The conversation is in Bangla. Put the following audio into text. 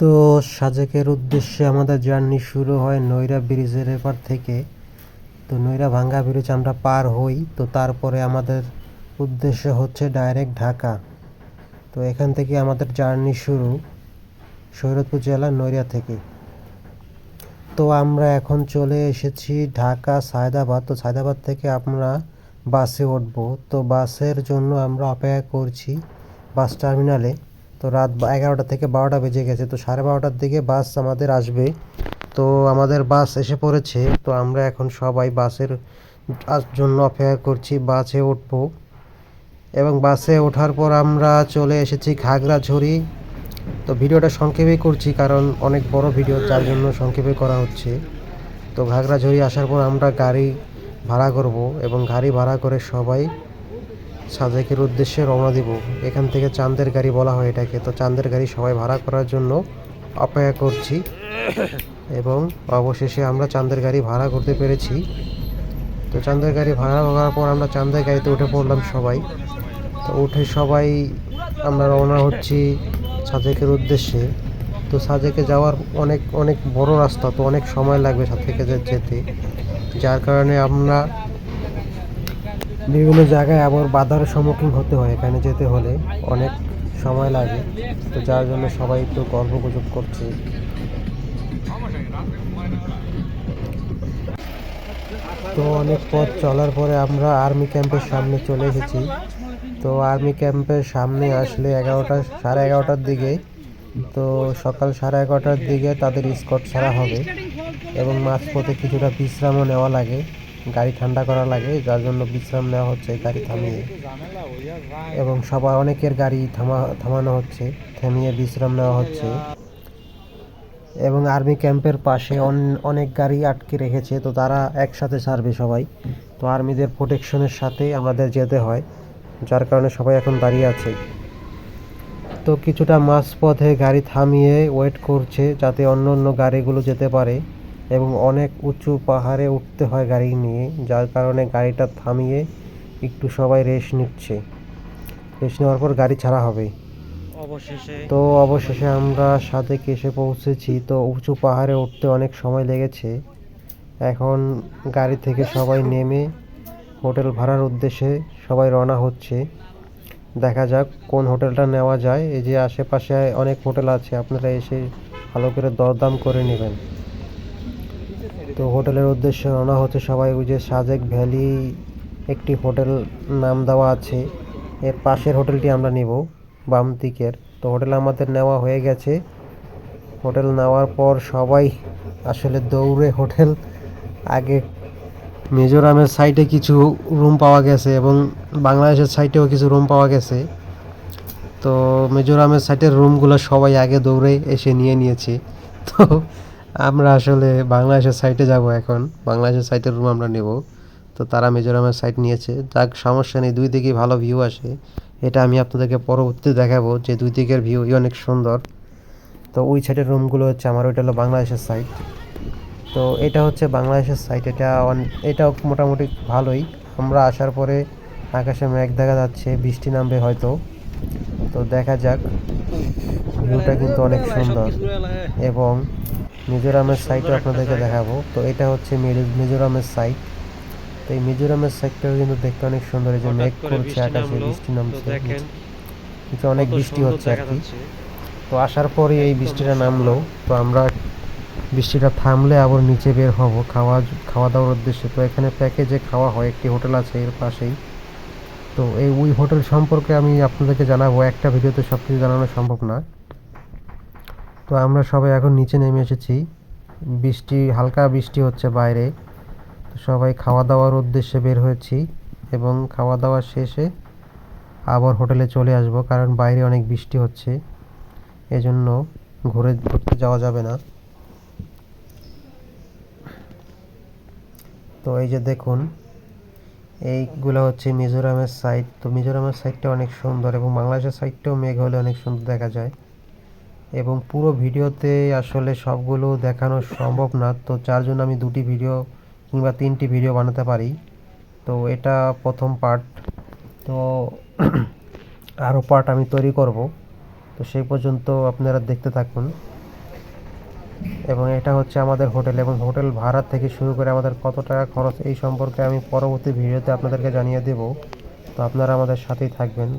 তো সাজেকের উদ্দেশ্যে আমাদের জার্নি শুরু হয় নৈরা ব্রিজের এপার থেকে। তো নৈরা ভাঙ্গা ব্রিজ আমরা পার হই। তো তারপরে আমাদের উদ্দেশ্য হচ্ছে ডাইরেক্ট ঢাকা। তো এখান থেকে আমাদের জার্নি শুরু সৈরতপুর জেলার নৈরা থেকে। তো আমরা এখন চলে এসেছি ঢাকা সায়দাবাদ। তো সায়দাবাদ থেকে আমরা বাসে উঠব। তো বাসের জন্য আমরা অপেক্ষা করছি বাস টার্মিনালে। তো রাত এগারোটা থেকে বারোটা বেজে গেছে, তো সাড়ে বারোটার দিকে বাস আমাদের আসবে। তো আমাদের বাস এসে পড়েছে, তো আমরা এখন সবাই বাসের জন্য অপেক্ষা করছি, বাসে উঠব। এবং বাসে ওঠার পর আমরা চলে এসেছি ঘাগড়াঝড়ি। তো ভিডিওটা সংক্ষেপে করছি, কারণ অনেক বড় ভিডিও, যার জন্য সংক্ষেপে করা হচ্ছে। তো ঘাগড়াঝড়ি আসার পর আমরা গাড়ি ভাড়া করব এবং গাড়ি ভাড়া করে সবাই সাজেকের উদ্দেশ্যে রওনা দিব। এখান থেকে চাঁদের গাড়ি বলা হয় এটাকে। তো চাঁদের গাড়ি সবাই ভাড়া করার জন্য অপেক্ষা করছি। এবং অবশেষে আমরা চাঁদের গাড়ি ভাড়া করতে পেরেছি। তো চাঁদের গাড়ি ভাড়া করার পর আমরা চাঁদের গাড়িতে উঠে পড়লাম সবাই। তো উঠে সবাই আমরা রওনা হচ্ছি সাজেকের উদ্দেশ্যে। তো সাজেকে যাওয়ার অনেক অনেক বড় রাস্তা, তো অনেক সময় লাগবে সাজেকে যেতে। যার কারণে আমরা বিভিন্ন জায়গায় আবার বাধার সম্মুখীন হতে হয় এখানে যেতে হলে। অনেক সময় লাগে। তো যার জন্য সবাই একটু গল্প গুজব করছে। তো অনেক পথ চলার পরে আমরা আর্মি ক্যাম্পের সামনে চলে এসেছি। তো আর্মি ক্যাম্পের সামনে আসলে এগারোটা, সাড়ে এগারোটার দিকে। তো সকাল সাড়ে এগারোটার দিকে তাদের স্কট ছাড়া হবে। এবং মাঝপথে কিছুটা বিশ্রামও নেওয়া লাগে। গাড়ি ঠান্ডা করা লাগে, যার জন্য বিশ্রাম নেওয়া হচ্ছে গাড়ি থামিয়ে। এবং সবার অনেকের গাড়ি থামা, থামানো হচ্ছে, থামিয়ে বিশ্রাম নেওয়া হচ্ছে। এবং আর্মি ক্যাম্পের পাশে অন- অনেক গাড়ি আটকে রেখেছে, তো তারা একসাথে ছাড়বে সবাই। তো আর্মিদের প্রোটেকশনের সাথে আমাদের যেতে হয়, যার কারণে সবাই এখন দাঁড়িয়ে আছে। তো কিছুটা মাঝপথে গাড়ি থামিয়ে ওয়েট করছে, যাতে অন্য অন্য গাড়িগুলো যেতে পারে। এবং অনেক উঁচু পাহাড়ে উঠতে হয় গাড়ি নিয়ে যার কারণে গাড়িটা থামিয়ে একটু সবাই রেস্ট নিচ্ছে। রেস্ট নেওয়ার পর গাড়ি ছাড়া হবে। অবশেষে তো অবশেষে আমরা সাদেকে এসে পৌঁছেছি। তো উঁচু পাহাড়ে উঠতে অনেক সময় লেগেছে। এখন গাড়ি থেকে সবাই নেমে হোটেল ভাড়ার উদ্দেশ্যে সবাই রওনা হচ্ছে। দেখা যাক কোন হোটেলটা নেওয়া যায়। এই যে আশেপাশে অনেক হোটেল আছে আপনারা এসে ভালো করে দরদাম করে নেবেন। তো হোটেলের উদ্দেশ্যে রওনা হচ্ছে সবাই, ওই যে সাজেক ভ্যালি একটি হোটেল নাম দেওয়া আছে। এর পাশের হোটেলটি আমরা নিব, বাম দিকের। তো হোটেল আমাদের নেওয়া হয়ে গেছে। হোটেল নেওয়ার পর সবাই আসলে দৌড়ে হোটেল। আগে মিজোরামের সাইডে কিছু রুম পাওয়া গেছে এবং বাংলাদেশের সাইডেও কিছু রুম পাওয়া গেছে। তো মিজোরামের সাইডের রুমগুলো সবাই আগে দৌড়ে এসে নিয়ে নিয়েছে। তো আমরা আসলে বাংলাদেশের সাইটে যাব এখন। বাংলাদেশের সাইটের রুম আমরা নেব। তো তারা মিজোরামের সাইট নিয়েছে। যাক, সমস্যা নেই। দুই দিকেই ভালো ভিউ আসে। এটা আমি আপনাদেরকে পরবর্তীতে দেখাবো যে দুই দিকের ভিউই অনেক সুন্দর। তো ওই সাইডের রুমগুলো হচ্ছে আমার, ওইটা হলো বাংলাদেশের সাইট তো এটা হচ্ছে বাংলাদেশের সাইট এটা এটাও মোটামুটি ভালোই। আমরা আসার পরে আকাশে মেঘ দেখা যাচ্ছে, বৃষ্টি নামবে হয়তো। তো দেখা যাক। ভিউটা কিন্তু অনেক সুন্দর। এবং মিজোরামের সাইটও আপনাদেরকে দেখাবো। তো এটা হচ্ছে মিজোরামের সাইট তো এই মিজোরামের সাইটটাও কিন্তু দেখতে অনেক সুন্দর। এই যে মেঘ করছে আকাশে বৃষ্টি নামছে। দেখেন নিচে অনেক বৃষ্টি হচ্ছে আর কি। তো আসার পরে এই বৃষ্টিটা নামলো। তো আমরা বৃষ্টিটা থামলে আবার নিচে বের হব। খাওয়া খাওয়া দাওয়ার উদ্দেশ্যে। তো এখানে প্যাকেজে খাওয়া হয়। একটি হোটেল আছে এর পাশেই। তো এই ওই হোটেল সম্পর্কে আমি আপনাদেরকে জানাব। একটা ভিডিওতে সব কিছু জানানো সম্ভব না। তো আমরা সবাই এখন নিচে নেমে এসেছি। বৃষ্টি, হালকা বৃষ্টি হচ্ছে বাইরে। তো সবাই খাওয়া দাওয়ার উদ্দেশ্যে বের হয়েছি এবং খাওয়া দাওয়া শেষে আবার হোটেলে চলে আসব কারণ বাইরে অনেক বৃষ্টি হচ্ছে। এজন্য ঘুরে ঘুরতে যাওয়া যাবে না। তো এই যে দেখুন, এইগুলো হচ্ছে মিজোরামের সাইড তো মিজোরামের সাইডটা অনেক সুন্দর এবং বাংলাদেশের সাইডটাও মেঘ হলে অনেক সুন্দর দেখা যায়। এবং পুরো ভিডিওতে আসলে সবগুলো দেখানো সম্ভব না। তো যার জন্য আমি দুটি ভিডিও কিংবা তিনটি ভিডিও বানাতে পারি। তো এটা প্রথম পার্ট তো আরও পার্ট আমি তৈরি করব। তো সেই পর্যন্ত আপনারা দেখতে থাকুন। এবং এটা হচ্ছে আমাদের হোটেল এবং হোটেল ভাড়া থেকে শুরু করে আমাদের কত টাকা খরচ এই সম্পর্কে আমি পরবর্তী ভিডিওতে আপনাদেরকে জানিয়ে দেব। তো আপনারা আমাদের সাথেই থাকবেন।